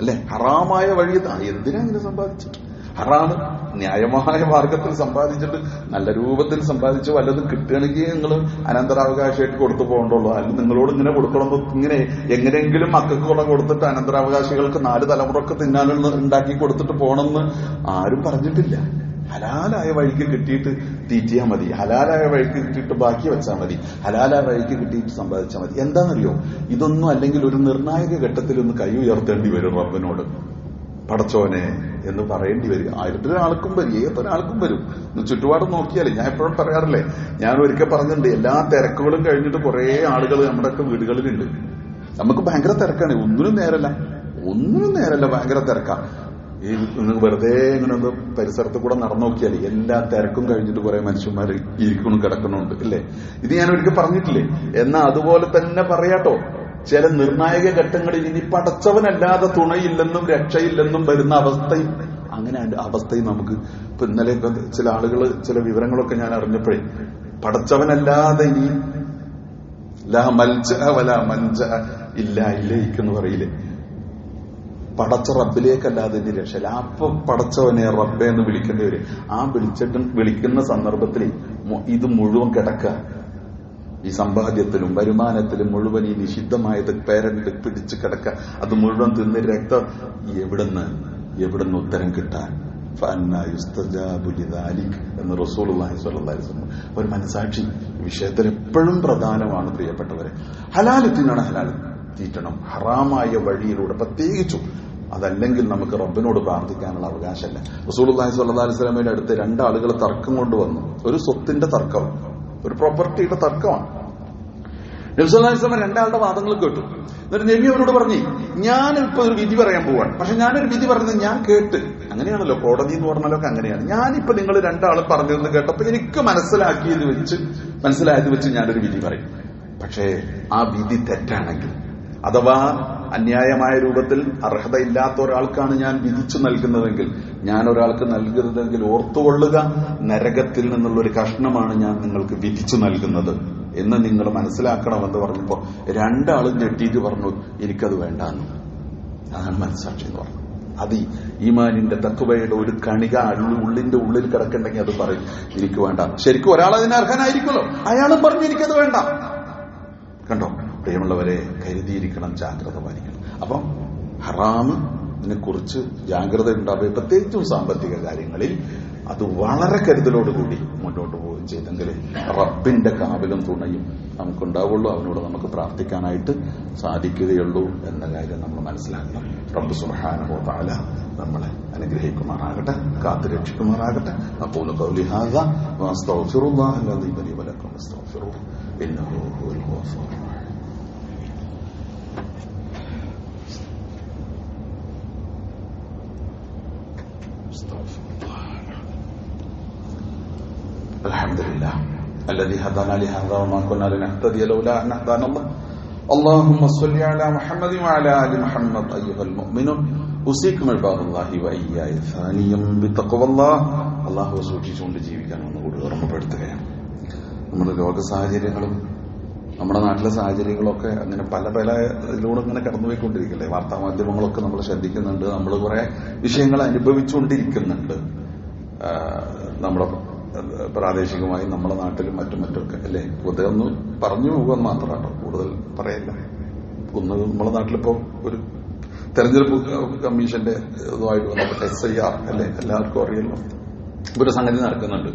അല്ലെ? ഹറാമായ വഴി. എന്തിനാ ഇങ്ങനെ സമ്പാദിച്ചു ഹറാമ്. ന്യായമായ മാർഗത്തിൽ സമ്പാദിച്ചിട്ട് നല്ല രൂപത്തിൽ സമ്പാദിച്ച് വല്ലതും കിട്ടുകയാണെങ്കിൽ നിങ്ങൾ അനന്തരാവകാശമായിട്ട് കൊടുത്തു പോകണ്ടുള്ളൂ അല്ലെങ്കിൽ നിങ്ങളോട് ഇങ്ങനെ കൊടുക്കണം ഇങ്ങനെ എങ്ങനെയെങ്കിലും മക്കൾക്ക് കൂടെ കൊടുത്തിട്ട് അനന്തരാവകാശികൾക്ക് നാല് തലമുറയ്ക്ക് തിന്നാനുള്ള ഉണ്ടാക്കി കൊടുത്തിട്ട് പോകണമെന്ന് ആരും പറഞ്ഞിട്ടില്ല. ഹലാലായ വഴിക്ക് കിട്ടിയിട്ട് തീറ്റിയാൽ മതി. ഹലാലായ വഴിക്ക് കിട്ടിയിട്ട് ബാക്കി വെച്ചാൽ മതി. ഹലാലായ വഴിക്ക് കിട്ടിയിട്ട് സമ്പാദിച്ചാൽ മതി. എന്താണെന്നറിയോ? ഇതൊന്നും അല്ലെങ്കിൽ ഒരു നിർണായക ഘട്ടത്തിൽ ഒന്ന് കൈ ഉയർത്തേണ്ടി വരും റബ്ബിനോട്. പടച്ചോനെ എന്ന് പറയേണ്ടി വരും. ആയിരത്തിലൊരാൾക്കും വരും ഏതൊരാൾക്കും വരും. ചുറ്റുപാട് നോക്കിയാലേ ഞാൻ എപ്പോഴും പറയാറില്ലേ ഞാൻ ഒരിക്കൽ പറഞ്ഞിട്ടുണ്ട് എല്ലാ തിരക്കുകളും കഴിഞ്ഞിട്ട് കുറെ ആളുകൾ നമ്മുടെയൊക്കെ വീടുകളിലുണ്ട്. നമുക്ക് ഭയങ്കര തിരക്കാണ്. ഒന്നിനും നേരല്ല. ഒന്നിനും നേരല്ല ഭയങ്കര തിരക്കാ. ഈ വെറുതെ ഇങ്ങനെ പരിസരത്ത് കൂടെ നടന്നു നോക്കിയാൽ എല്ലാ തിരക്കും കഴിഞ്ഞിട്ട് കുറെ മനുഷ്യന്മാർ ഇരിക്കണം കിടക്കണുണ്ട് അല്ലേ ഇത് ഞാൻ ഒരിക്കൽ പറഞ്ഞിട്ടില്ലേ? എന്നാ അതുപോലെ തന്നെ പറയാട്ടോ. ചില നിർണായക ഘട്ടങ്ങളിൽ ഇനി പടച്ചവനല്ലാതെ തുണയില്ലെന്നും രക്ഷയില്ലെന്നും വരുന്ന അവസ്ഥയും അങ്ങനെ അവസ്ഥയും നമുക്ക് ഇപ്പൊ ഇന്നലെ ചില ആളുകൾ ചില വിവരങ്ങളൊക്കെ ഞാൻ അറിഞ്ഞപ്പോഴേ പടച്ചവനല്ലാതെ ഇനി ലാ മൽജ വല മഞ്ച ഇല്ല ഇല്ലേക്കെന്ന് പറയില്ലേ. പടച്ച റബ്ബിലേക്കല്ലാതെ ഇനി രക്ഷയില്ല. അപ്പൊ പടച്ചവനെ റബ്ബെ എന്ന് വിളിക്കേണ്ടി വരും. ആ വിളിച്ചിട്ട് വിളിക്കുന്ന സന്ദർഭത്തിൽ ഇത് മുഴുവൻ കിടക്കുക. ഈ സമ്പാദ്യത്തിലും വരുമാനത്തിലും മുഴുവൻ ഈ നിഷിദ്ധമായത് പേരന്റ് പിടിച്ചു കിടക്കുക അത് മുഴുവൻ തിന്ന് രക്തം. എവിടുന്ന്? എവിടുന്ന് ഉത്തരം കിട്ടാൻ? എന്ന് വസല്ലം ഒരു മനസാക്ഷി. വിഷയത്തിൽ എപ്പോഴും പ്രധാനമാണ് പ്രിയപ്പെട്ടവരെ. ഹലാൽ തിന്നണം ഹലാൽ തീറ്റണം. ഹറാമായ വഴിയിലൂടെ പ്രത്യേകിച്ചും അതല്ലെങ്കിൽ നമുക്ക് റബ്ബിനോട് പ്രാർത്ഥിക്കാനുള്ള അവകാശമല്ല. റസൂലുള്ളാഹി സ്വല്ലല്ലാഹി അലൈഹി വസല്ലമയുടെ അടുത്ത് രണ്ടാളുകൾ തർക്കം കൊണ്ടുവന്നു. ഒരു സ്വത്തിന്റെ തർക്കം. ഒരു പ്രോപ്പർട്ടിയുടെ തർക്കമാണ്. നബ്സല്ലാസ്ലാമ രണ്ടാളുടെ വാദങ്ങൾ കേട്ടു. എന്നിട്ട് നബി അവരോട് പറഞ്ഞു ഞാൻ ഇപ്പൊ ഒരു വിധി പറയാൻ പോവാണ്. പക്ഷെ ഞാനൊരു വിധി പറഞ്ഞത് ഞാൻ കേട്ട്. അങ്ങനെയാണല്ലോ കോടതി എന്ന് പറഞ്ഞാലൊക്കെ അങ്ങനെയാണ്. ഞാനിപ്പോ നിങ്ങൾ രണ്ടാളും പറഞ്ഞതെന്ന് കേട്ടപ്പോ എനിക്ക് മനസ്സിലാക്കിയത് വെച്ച് മനസ്സിലായത് വെച്ച് ഞാനൊരു വിധി പറയും. പക്ഷേ ആ വിധി തെറ്റാണെങ്കിൽ അഥവാ അന്യായമായ രൂപത്തിൽ അർഹതയില്ലാത്ത ഒരാൾക്കാണ് ഞാൻ വിധിച്ചു നൽകുന്നതെങ്കിൽ ഞാൻ ഒരാൾക്ക് നൽകുന്നതെങ്കിൽ ഓർത്തുകൊള്ളുക നരകത്തിൽ നിന്നുള്ള ഒരു കഷ്ണമാണ് ഞാൻ നിങ്ങൾക്ക് വിധിച്ചു നൽകുന്നത്. എന്ന് നിങ്ങൾ മനസ്സിലാക്കണമെന്ന് പറഞ്ഞപ്പോൾ രണ്ടാളും ഞെട്ടിയിട്ട് പറഞ്ഞു എനിക്കത് വേണ്ടാന്ന്. അതാണ് മനസ്സാക്ഷി എന്ന് പറഞ്ഞു അത് ഈമാനിന്റെ തക്കുവയുടെ ഒരു കണിക ഉള്ളി- ഉള്ളിന്റെ ഉള്ളിൽ കിടക്കണ്ടെങ്കിൽ അത് പറയും എനിക്ക് വേണ്ട. ശരിക്കും ഒരാൾ അതിന് അർഹനായിരിക്കുമല്ലോ. അയാളും പറഞ്ഞു എനിക്കത് വേണ്ട. കണ്ടോ? പ്രിയമുള്ളവരെ കരുതിയിരിക്കണം ജാഗ്രത പാലിക്കണം. അപ്പം ഹറാമിനെ കുറിച്ച് ജാഗ്രത ഉണ്ടാവുക പ്രത്യേകിച്ചും സാമ്പത്തിക കാര്യങ്ങളിൽ അത് വളരെ കരുതലോടുകൂടി മുന്നോട്ട് പോവുകയും ചെയ്തെങ്കിൽ റബ്ബിന്റെ കാവലും തുണയും നമുക്കുണ്ടാവുള്ളൂ. അവനോട് നമുക്ക് പ്രാർത്ഥിക്കാനായിട്ട് സാധിക്കുകയുള്ളൂ എന്ന കാര്യം നമ്മൾ മനസ്സിലാക്കണം. റബ്ബ് സുബ്ഹാനഹു താല നമ്മളെ അനുഗ്രഹിക്കുമാറാകട്ടെ കാത്തു രക്ഷിക്കുമാറാകട്ടെ അപ്പോൾ ഖൗലി ഹാദാ വഅസ്തഗ്ഫിറുല്ലാഹ അല്ലദീ ലി വലക്കും അസ്തഗ്ഫിറുഹു ഇന്നഹു ഹുവൽ الذي هدانا لهذا وما كنا لنهتدي لولا ان هدانا الله اللهم صل على محمد وعلى ال محمد ايها المؤمنون اوصيكم عباد الله واياي ثانيا بتقوى الله അള്ളാഹു സൂക്ഷിച്ചുകൊണ്ട് ജീവിക്കാൻ ഒന്നുകൂടി ഓർമ്മപ്പെടുത്തുകയാണ് നമ്മുടെ ലോക സാഹചര്യങ്ങളും നമ്മുടെ നാട്ടിലെ സാഹചര്യങ്ങളൊക്കെ അങ്ങനെ പല പല ഇതിലൂടെ ഇങ്ങനെ കടന്നുപോയിക്കൊണ്ടിരിക്കല്ലേ വാർത്താ മാധ്യമങ്ങളൊക്കെ നമ്മൾ ശ്രദ്ധിക്കുന്നുണ്ട് നമ്മൾ കുറെ വിഷയങ്ങൾ അനുഭവിച്ചുകൊണ്ടിരിക്കുന്നുണ്ട് ആ, നമ്മുടെ പ്രാദേശികമായി നമ്മുടെ നാട്ടിലും മറ്റും മറ്റുമൊക്കെ അല്ലേ? ഒന്ന് പറഞ്ഞു പോകാൻ മാത്രമാണ്. കൂടുതൽ പറയല്ല. ഒന്ന് നമ്മുടെ നാട്ടിലിപ്പോ ഒരു തെരഞ്ഞെടുപ്പ് കമ്മീഷന്റെ ഇതുമായിട്ട് ബന്ധപ്പെട്ട എസ് ഐ ആർ അല്ലെ? എല്ലാവർക്കും അറിയല്ലോ. ഒരു സംഗതി നടക്കുന്നുണ്ട്.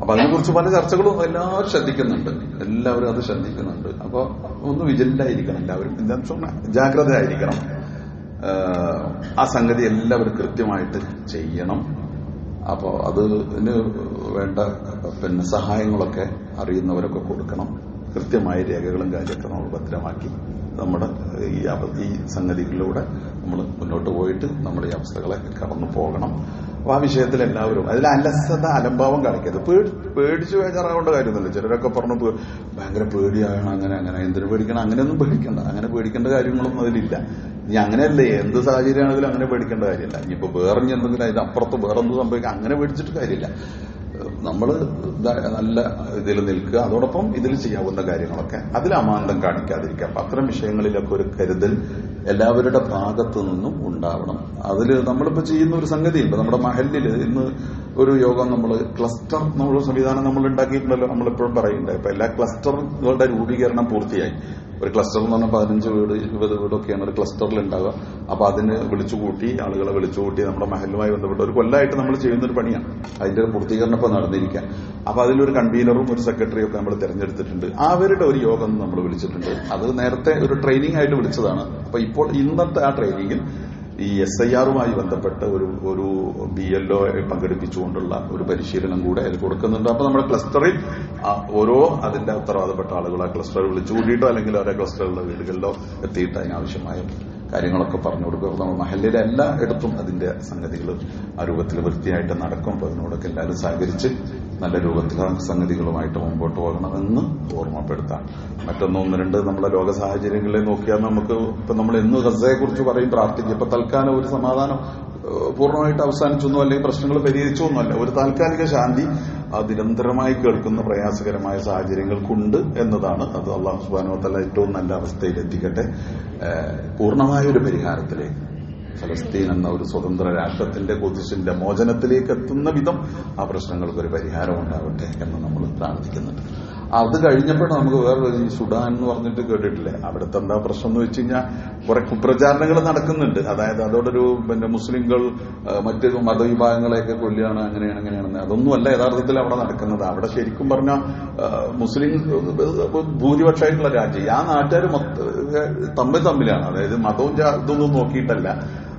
അപ്പൊ അതിനെക്കുറിച്ച് പല ചർച്ചകളും എല്ലാവരും ശ്രദ്ധിക്കുന്നുണ്ട്. എല്ലാവരും അത് ശ്രദ്ധിക്കുന്നുണ്ട്. അപ്പൊ ഒന്ന് വിജിലന്റായിരിക്കണം എല്ലാവരും. ജാഗ്രത ആയിരിക്കണം ആ സംഗതി എല്ലാവരും കൃത്യമായിട്ട് ചെയ്യണം. അപ്പോൾ അതിന് വേണ്ട പിന്നെ സഹായങ്ങളൊക്കെ അറിയുന്നവരൊക്കെ കൊടുക്കണം. കൃത്യമായ രേഖകളും കാര്യമൊക്കെ നമ്മൾ ഭദ്രമാക്കി നമ്മുടെ ഈ ഈ സംഗതികളിലൂടെ നമ്മൾ മുന്നോട്ട് പോയിട്ട് നമ്മുടെ ഈ അവസ്ഥകളെ കടന്നു പോകണം അപ്പൊ ആ വിഷയത്തിൽ എല്ലാവരും അതിൽ അലസത അലംഭാവം കാണിക്കരുത്. പേടി പേടിച്ചു വേജാറാവേണ്ട കാര്യമൊന്നുമില്ല. ചിലരൊക്കെ പറഞ്ഞു ഭയങ്കര പേടിയാണ് അങ്ങനെ അങ്ങനെ എന്തിനു പേടിക്കണം? അങ്ങനെയൊന്നും പേടിക്കണ്ട. അങ്ങനെ പേടിക്കേണ്ട കാര്യങ്ങളൊന്നും അതിലില്ല. ഇനി അങ്ങനെയല്ലേ? എന്ത് സാഹചര്യമാണെങ്കിലും അങ്ങനെ പേടിക്കേണ്ട കാര്യമില്ല. ഇനിയിപ്പോ വേറെ ഇനി എന്തെങ്കിലും അതിന്റെ അപ്പുറത്ത് വേറെ എന്ത് സംഭവിക്കാം? അങ്ങനെ പേടിച്ചിട്ട് കാര്യമില്ല. നമ്മൾ നല്ല ഇതിൽ നിൽക്കുക. അതോടൊപ്പം ഇതിൽ ചെയ്യാവുന്ന കാര്യങ്ങളൊക്കെ അതിൽ അമാന്തം കാണിക്കാതിരിക്കുക. അപ്പൊ അത്തരം വിഷയങ്ങളിലൊക്കെ ഒരു കരുതൽ എല്ലാവരുടെ ഭാഗത്തു നിന്നും ഉണ്ടാവണം. അതിൽ നമ്മളിപ്പോ ചെയ്യുന്ന ഒരു സംഗതിയുണ്ട്. നമ്മുടെ മഹലിൽ ഇന്ന് ഒരു യോഗം നമ്മൾ ക്ലസ്റ്റർ നമ്മുടെ സംവിധാനം നമ്മൾ ഉണ്ടാക്കിയിട്ടുണ്ടല്ലോ നമ്മളിപ്പോഴും പറയുന്നുണ്ട്. അപ്പൊ എല്ലാ ക്ലസ്റ്ററുകളുടെ രൂപീകരണം പൂർത്തിയായി. ഒരു ക്ലസ്റ്റർ എന്ന് പറഞ്ഞാൽ പതിനഞ്ച് വീട് ഇരുപത് വീടൊക്കെയാണ് ഒരു ക്ലസ്റ്ററിൽ ഉണ്ടാവുക. അപ്പൊ അതിന് വിളിച്ചുകൂട്ടി ആളുകളെ വിളിച്ചുകൂട്ടി നമ്മുടെ മഹലുമായി ബന്ധപ്പെട്ട് ഒരു കൊല്ലമായിട്ട് നമ്മൾ ചെയ്യുന്ന ഒരു പണിയാണ്. അതിന്റെ ഒരു പൂർത്തീകരണം ഇപ്പൊ നടന്നിരിക്കുക അപ്പൊ അതിലൊരു കൺവീനറും ഒരു സെക്രട്ടറിയും ഒക്കെ നമ്മൾ തെരഞ്ഞെടുത്തിട്ടുണ്ട്. അവരുടെ ഒരു യോഗം നമ്മൾ വിളിച്ചിട്ടുണ്ട്. അത് നേരത്തെ ഒരു ട്രെയിനിങ് ആയിട്ട് വിളിച്ചതാണ്. അപ്പൊ ഇപ്പോൾ ഇന്നത്തെ ആ ട്രെയിനിങ്ങിൽ ഈ എസ് ഐ ആറുമായി ബന്ധപ്പെട്ട ഒരു ഒരു ബി എൽ ഒ പങ്കെടുപ്പിച്ചുകൊണ്ടുള്ള ഒരു പരിശീലനം കൂടെ അതിൽ കൊടുക്കുന്നുണ്ട്. അപ്പൊ നമ്മുടെ ക്ലസ്റ്ററിൽ ഓരോ അതിന്റെ ഉത്തരവാദപ്പെട്ട ആളുകൾ ആ ക്ലസ്റ്ററിൽ വിളിച്ചു കൂടിയിട്ടോ അല്ലെങ്കിൽ ഓരോ ക്ലസ്റ്ററുള്ള വീടുകളിലോ എത്തിയിട്ട് അതിനാവശ്യമായ കാര്യങ്ങളൊക്കെ പറഞ്ഞു കൊടുക്കുക നമ്മൾ മഹല്ലിലെ എല്ലാ ഇടത്തും അതിന്റെ സംഗതികൾ ആ രൂപത്തിൽ വൃത്തിയായിട്ട് നടക്കും. അപ്പൊ അതിനോടൊക്കെ എല്ലാവരും സഹകരിച്ച് നല്ല രൂപത്തിൽ സംഗതികളുമായിട്ട് മുമ്പോട്ട് പോകണമെന്ന് ഓർമ്മപ്പെടുത്താം. മറ്റൊന്ന് ഒന്ന് രണ്ട് നമ്മുടെ ലോക സാഹചര്യങ്ങളെ നോക്കിയാൽ നമുക്ക് ഇപ്പൊ നമ്മൾ എന്ന് ഗസയെ കുറിച്ച് പറയും പ്രാർത്ഥിക്കും. ഇപ്പൊ തൽക്കാലം ഒരു സമാധാനം പൂർണമായിട്ട് അവസാനിച്ചൊന്നും അല്ലെങ്കിൽ പ്രശ്നങ്ങൾ പരിഹരിച്ചൊന്നുമല്ല. ഒരു താൽക്കാലിക ശാന്തി നിരന്തരമായി കേൾക്കുന്ന പ്രയാസകരമായ സാഹചര്യങ്ങൾക്കുണ്ട് എന്നതാണ്. അത് അള്ളാഹു സുബാനോത്തല്ല ഏറ്റവും നല്ല അവസ്ഥയിൽ എത്തിക്കട്ടെ പൂർണമായ ഒരു പരിഹാരത്തിലേക്ക് ഫലസ്തീൻ എന്ന ഒരു സ്വതന്ത്ര രാഷ്ട്രത്തിന്റെ കൊതിശിന്റെ മോചനത്തിലേക്ക് എത്തുന്ന വിധം ആ പ്രശ്നങ്ങൾക്ക് ഒരു പരിഹാരം ഉണ്ടാവട്ടെ എന്ന് നമ്മൾ പ്രാർത്ഥിക്കുന്നുണ്ട്. അത് കഴിഞ്ഞപ്പോൾ നമുക്ക് വേറെ ഈ സുഡാൻ എന്ന് പറഞ്ഞിട്ട് കേട്ടിട്ടില്ലേ? അവിടുത്തെ എന്താ പ്രശ്നം എന്ന് വെച്ച് കഴിഞ്ഞാൽ കുറെ കുപ്രചാരണങ്ങൾ നടക്കുന്നുണ്ട്. അതായത് അതോടൊരു പിന്നെ മുസ്ലിങ്ങൾ മറ്റ് മതവിഭാഗങ്ങളെയൊക്കെ കൊല്ലുകയാണ് അങ്ങനെയാണ് അങ്ങനെയാണെന്ന് അതൊന്നുമല്ല യഥാർത്ഥത്തിൽ അവിടെ നടക്കുന്നത്. അവിടെ ശരിക്കും പറഞ്ഞാൽ മുസ്ലിം ഭൂരിപക്ഷമായിട്ടുള്ള രാജ്യം ആ നാട്ടുകാർ തമ്മിൽ തമ്മിലാണ്. അതായത് മതവും ഇതൊന്നും നോക്കിയിട്ടല്ല.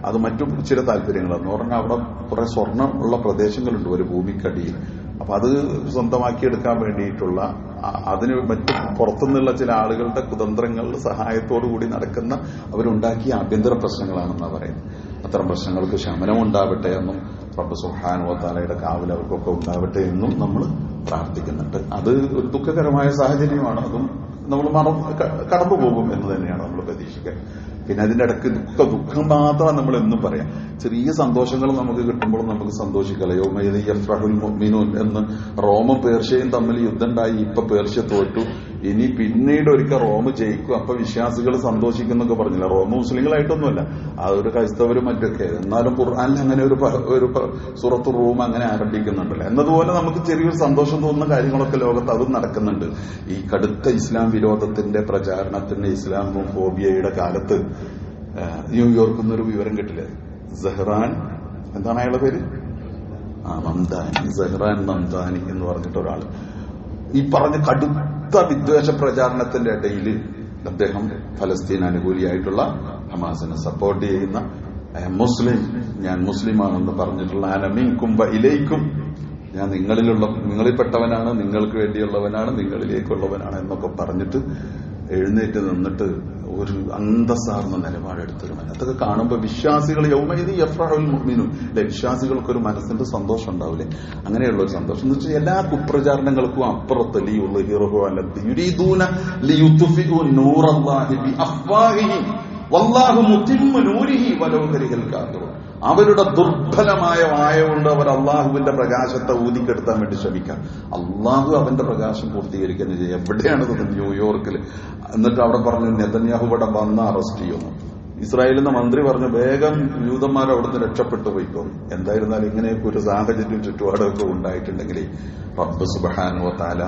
അത് മറ്റു ചില താല്പര്യങ്ങളാണ് എന്ന് പറഞ്ഞാൽ അവിടെ കുറെ സ്വർണം ഉള്ള പ്രദേശങ്ങളുണ്ട് ഒരു ഭൂമിക്കടിയിൽ. അപ്പൊ അത് സ്വന്തമാക്കിയെടുക്കാൻ വേണ്ടിയിട്ടുള്ള അതിന് മറ്റു പുറത്തുനിന്നുള്ള ചില ആളുകളുടെ കുതന്ത്രങ്ങളുടെ സഹായത്തോടു കൂടി നടക്കുന്ന അവരുണ്ടാക്കിയ ആഭ്യന്തര പ്രശ്നങ്ങളാണെന്നാണ് പറയുന്നത്. അത്തരം പ്രശ്നങ്ങൾക്ക് ശമനം ഉണ്ടാവട്ടെ എന്നും റബ്ബ് സുഹാനുവത്താലയുടെ താലയുടെ കാവൽ അവർക്കൊക്കെ ഉണ്ടാവട്ടെ എന്നും നമ്മൾ പ്രാർത്ഥിക്കുന്നുണ്ട്. അത് ഒരു ദുഃഖകരമായ സാഹചര്യമാണ്. അതും നമ്മൾ മറ കടന്നു പോകും എന്ന് തന്നെയാണ് നമ്മൾ പ്രതീക്ഷിക്കുക. പിന്നെ അതിന്റെ ഇടയ്ക്ക് ദുഃഖ ദുഃഖം മാത്രം നമ്മൾ എന്നും പറയാം. ചെറിയ സന്തോഷങ്ങൾ നമുക്ക് കിട്ടുമ്പോൾ നമുക്ക് സന്തോഷിക്കല. മുഅ്മിനൂൻ എന്ന് റോമും പേർഷ്യയും തമ്മിൽ യുദ്ധം ഉണ്ടായി. ഇപ്പൊ പേർഷ്യ തോറ്റു. ഇനി പിന്നീട് ഒരിക്കൽ റോം ജയിക്കും. അപ്പൊ വിശ്വാസികൾ സന്തോഷിക്കുന്നൊക്കെ പറഞ്ഞില്ല. റോം മുസ്ലിങ്ങളായിട്ടൊന്നുമല്ല. ആ ഒരു ക്രൈസ്തവരും മറ്റൊക്കെ. എന്നാലും ഖുർആനിൽ അങ്ങനെ ഒരു ഒരു സുറത്ത് റൂം അങ്ങനെ ആരംഭിക്കുന്നുണ്ടല്ലോ. എന്നതുപോലെ നമുക്ക് ചെറിയൊരു സന്തോഷം തോന്നുന്ന കാര്യങ്ങളൊക്കെ ലോകത്ത് അതും നടക്കുന്നുണ്ട്. ഈ കടുത്ത ഇസ്ലാം വിരോധത്തിന്റെ പ്രചാരണത്തിന്റെ ഇസ്ലാം ഫോബിയയുടെ കാലത്ത് ന്യൂയോർക്കിൽ നിന്നൊരു വിവരം കിട്ടില്ലേ? സെഹ്റാൻ എന്താണ് അയാളുടെ പേര്? ആ മംദാനി. സെഹ്റാൻ മംദാനി എന്ന് പറഞ്ഞിട്ട് ഒരാൾ ഈ പറഞ്ഞ കടുത്ത വിദ്വേഷ പ്രചാരണത്തിന്റെ ഇടയിൽ അദ്ദേഹം ഫലസ്തീൻ അനുകൂലിയായിട്ടുള്ള ഹമാസിനെ സപ്പോർട്ട് ചെയ്യുന്ന "I am മുസ്ലിം ഞാൻ മുസ്ലിമാണെന്ന് പറഞ്ഞിട്ടുള്ള അനമീൻ കുംഭ ഇലേക്കും. ഞാൻ നിങ്ങളിലുള്ള നിങ്ങളിൽപ്പെട്ടവനാണ് നിങ്ങൾക്ക് വേണ്ടിയുള്ളവനാണ് നിങ്ങളിലേക്കുള്ളവനാണ് എന്നൊക്കെ പറഞ്ഞിട്ട് എഴുന്നേറ്റ് നിന്നിട്ട് ഒരു അന്തസ്സാർന്ന നിലപാടെടുത്തൊരു മനസ്സ് അതൊക്കെ കാണുമ്പോൾ വിശ്വാസികൾ യൗമൈദി യഫ്രഹുൽ മുഅ്മിനൂൻ. അല്ലെ? വിശ്വാസികൾക്ക് ഒരു മനസ്സിന്റെ സന്തോഷം ഉണ്ടാവില്ലേ അങ്ങനെയുള്ള ഒരു സന്തോഷം. എന്ന് വെച്ചാൽ എല്ലാ കുപ്രചാരണങ്ങൾക്കും അപ്പുറത്ത് ലിയുള്ള ഹീറോ ബിഅഫ്വാഹിഹിം വല്ലാഹു മുത്തിമ്മു നൂരിഹി അവരുടെ ദുർബലമായ വായ കൊണ്ട് അവർ അള്ളാഹുവിന്റെ പ്രകാശത്തെ ഊതിക്കെടുത്താൻ വേണ്ടി ശ്രമിക്കാം അള്ളാഹു അവന്റെ പ്രകാശം പൂർത്തീകരിക്കുന്നത് ചെയ്യുക എവിടെയാണ് ഇത്? ന്യൂയോർക്കിൽ. എന്നിട്ട് അവിടെ പറഞ്ഞു നെതന്യാഹു ഇവിടെ വന്ന് അറസ്റ്റ് ചെയ്യുന്നു. ഇസ്രായേലിന്റെ മന്ത്രി പറഞ്ഞു വേഗം യൂതന്മാർ അവിടുന്ന് രക്ഷപ്പെട്ടു പോയിക്കോ എന്തായിരുന്നാലും ഇങ്ങനെയൊക്കെ ഒരു സാഹചര്യം ചുറ്റുപാടൊക്കെ ഉണ്ടായിട്ടുണ്ടെങ്കിൽ റബ്ബ് സുബഹാനുവ താല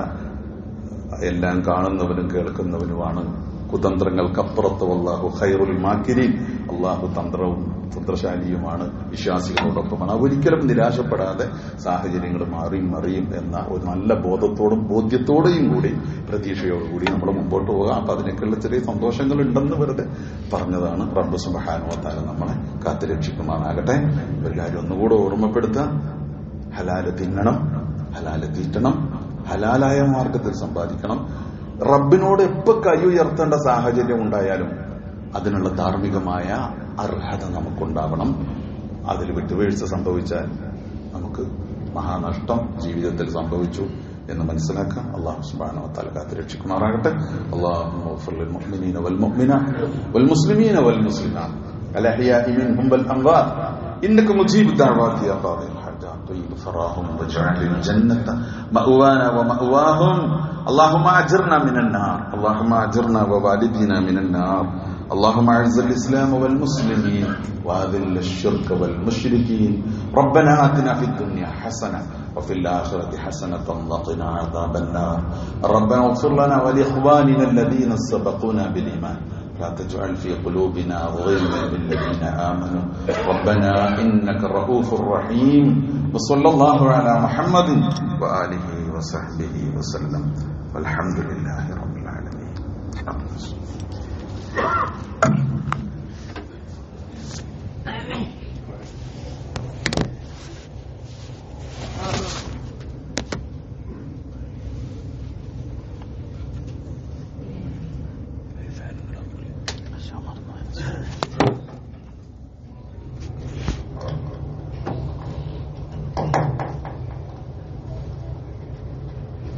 എല്ലാം കാണുന്നവനും കേൾക്കുന്നവനുമാണ് കുതന്ത്രങ്ങൾക്കപ്പുറത്ത് അള്ളാഹു ഖൈറുൽ മാക്കിരി അള്ളാഹു തന്ത്രവും തന്ത്രശാലിയുമാണ്. വിശ്വാസികളോടൊപ്പമാണ്. ഒരിക്കലും നിരാശപ്പെടാതെ സാഹചര്യങ്ങൾ മാറിയും മറിയും എന്ന ഒരു നല്ല ബോധത്തോടും ബോധ്യത്തോടെയും കൂടി പ്രതീക്ഷയോടുകൂടി നമ്മൾ മുമ്പോട്ട് പോകാം. അപ്പൊ അതിനൊക്കെയുള്ള ചെറിയ സന്തോഷങ്ങൾ ഉണ്ടെന്ന് വെറുതെ പറഞ്ഞതാണ് റബ്ബ് സുബഹാനുവത്താല നമ്മളെ കാത്തുരക്ഷിക്കുമാറാകട്ടെ ഒരു കാര്യം ഒന്നുകൂടെ ഓർമ്മപ്പെടുത്താം. ഹലാൽ തിന്നണം ഹലാൽ തീറ്റണം ഹലാലായ മാർഗത്തിൽ സമ്പാദിക്കണം. റബ്ബിനോട് എപ്പോ കൈ ഉയർത്തേണ്ട സാഹചര്യം ഉണ്ടായാലും അതിനുള്ള ധാർമ്മികമായ അർഹത നമുക്കുണ്ടാവണം അതിൽ വിട്ടുവീഴ്ച സംഭവിച്ചാൽ നമുക്ക് മഹാനഷ്ടം ജീവിതത്തിൽ സംഭവിച്ചു എന്ന് മനസ്സിലാക്കാം അള്ളാഹു സുബ്ഹാനഹു വതആല കാത്ത് രക്ഷിക്കുമാറാകട്ടെ അള്ളാഹു للمؤمنين والمؤمنات والمسلمين والمسلمات الأحياء منهم والأموات إنك مجيب الدعوات يا قاضي الحاجات طيب ثراهم واجعل الجنة مأوانا ومأواهم اللهم أجرنا من النار. اللهم أجرنا ووالدينا من النار. اللهم أعز الإسلام والمسلمين وأذل الشرك والمشركين. ربنا آتنا في الدنيا حسنة وفي الآخرة حسنة وقنا عذاب النار. ربنا اغفر لنا ولإخواننا الذين سبقونا بالإيمان. لا تجعل في قلوبنا غلا للذين آمنوا. ربنا إنك رؤوف رحيم. وصلى الله على محمد وآله وصحبه وسلم. والحمد لله رب العالمين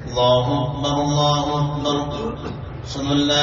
الله أكبر الله أكبر أشهد أن